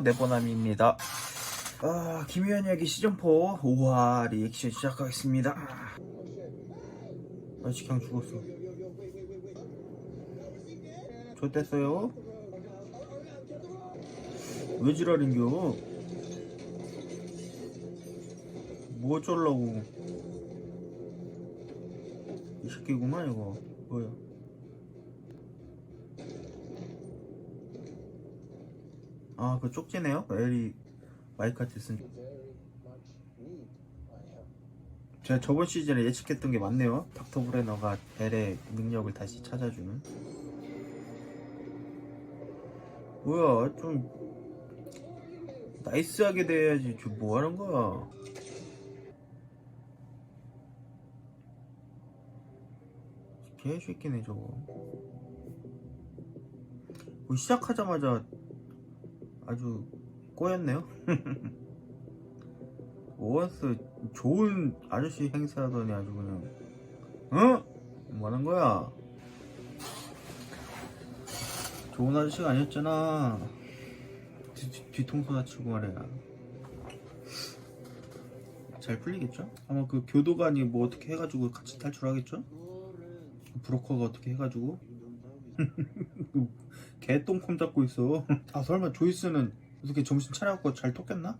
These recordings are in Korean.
네버남입니다. 아 김희연 이야기 시즌4 5화 리액션 시작하겠습니다. 아직 그냥 죽었어. 좋댔어요. 왜 지랄인겨? 뭐 어쩌려고? 이 새끼구만 이거. 뭐야 아, 그 쪽지네요? 마이크한테 쓴. 제가 저번 시즌에 예측했던 게 맞네요. 닥터 브레너가 엘의 능력을 다시 찾아주는. 뭐야, 좀 나이스하게 돼야지. 저뭐 하는 거야? 개새끼네 저거. 뭐 시작하자마자 아주 꼬였네요. 오원스 좋은 아저씨 행세하더니 아주 그냥 어? 뭐하는 거야? 좋은 아저씨가 아니었잖아. 뒤, 뒤, 뒤통수 다치고 말이야. 잘 풀리겠죠? 아마 그 교도관이 뭐 어떻게 해가지고 같이 탈출하겠죠? 브로커가 어떻게 해가지고 개똥콩 잡고 있어. 아 설마 조이스는 어떻게 정신 차려갖고 잘 톡겠나?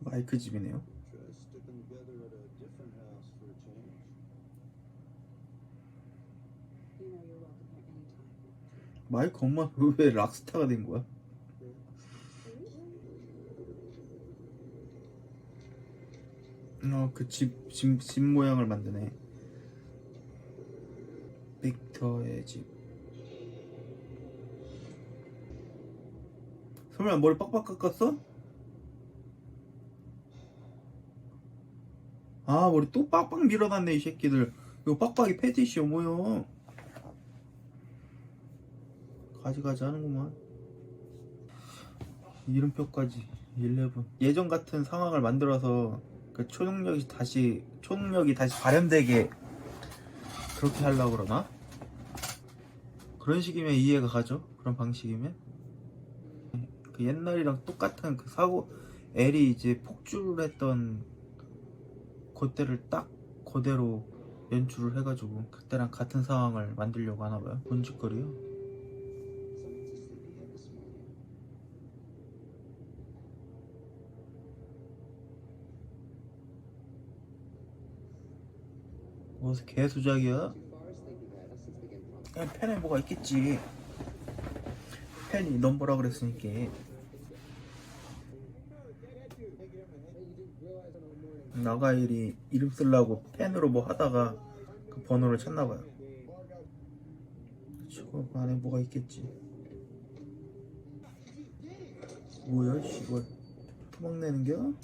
마이크 집이네요. 마이크 엄마 왜 락스타가 된 거야? 어 그 집 집 집 모양을 만드네. 빅터의 집. 설마 머리 빡빡 깎았어? 아 머리 또 빡빡 밀어놨네 이 새끼들. 이거 빡빡이 패티시여 뭐야? 가지가지 하는구만. 이름표까지 11. 예전 같은 상황을 만들어서 그 초능력이 다시 초능력이 다시 발현되게 그렇게 하려고 그러나? 그런 식이면 이해가 가죠? 그런 방식이면? 그 옛날이랑 똑같은 그 사고 엘이 이제 폭주를 했던 그때를 딱 그대로 연출을 해가지고 그때랑 같은 상황을 만들려고 하나봐요. 뭔 짓거리요? 무슨 개수작이야? From 그냥 펜에 뭐가 있겠지. 펜이 넘버라 그랬으니까. 나가일이 이름 쓰려고 펜으로 뭐 하다가 그 번호를 찾나봐요. 저거 안에 뭐가 있겠지. 뭐야, 씨발. 토막내는겨?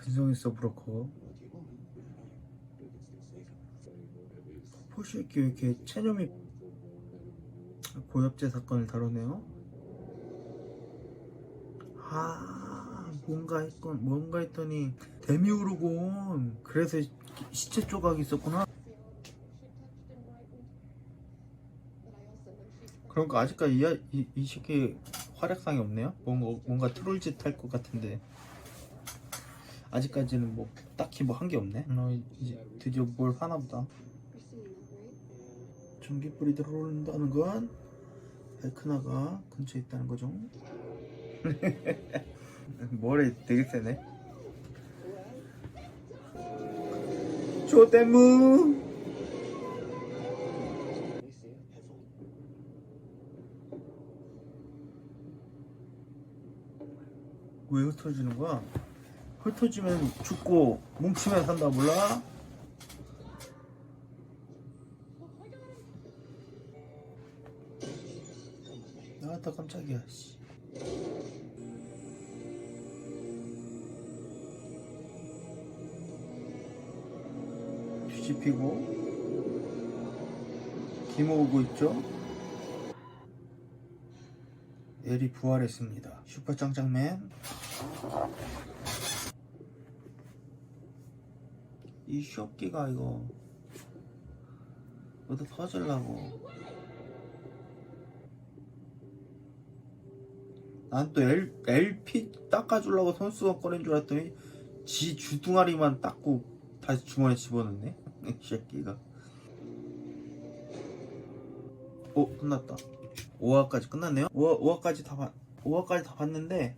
근성 있어, 브로커. 왜 이렇게 체념이 고엽제 사건을 다루네요. 아 뭔가 했건 뭔가 했더니 데미우르곤 그래서 시- 시체 조각이 있었구나. 그러니까 아직까지 이, 아- 이, 이 새끼 활약상이 없네요. 뭔가 뭔가 트롤짓 할 것 같은데 아직까지는 뭐 딱히 뭐 한 게 없네. 어, 이제 드디어 뭘 하나 보다. 전기불이 들어온다는 건 알크나가 근처에 있다는 거죠. 뭐래 되게 세네. 조대무. 왜 흩어지는 거야? 흩어지면 죽고 뭉치면 산다 몰라? 아따 깜짝이야 씨. 뒤집히고 김 오고 있죠? 엘이 부활했습니다. 슈퍼 짱짱맨. 이 쇼끼가 이거 어디 터질라고. 난 또 LP 닦아주려고 손수건 꺼낸 줄 알았더니 지 주둥아리만 닦고 다시 주머니에 집어넣네. 이 새끼가. 오 끝났다. 5화까지 끝났네요. 5화, 5화까지 다 봤, 5화까지 다 봤는데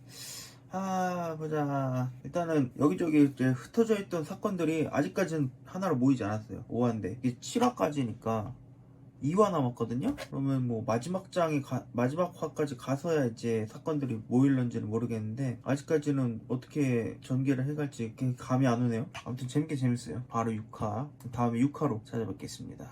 아 보자. 일단은 여기저기 흩어져 있던 사건들이 아직까지는 하나로 모이지 않았어요. 5화인데 이게 7화까지니까 2화 남았거든요. 그러면 뭐 마지막 장이 가- 마지막 화까지 가서야 이제 사건들이 모일런지는 모르겠는데 아직까지는 어떻게 전개를 해갈지 감이 안 오네요. 아무튼 재밌게 재밌어요. 바로 6화 다음에 6화로 찾아뵙겠습니다.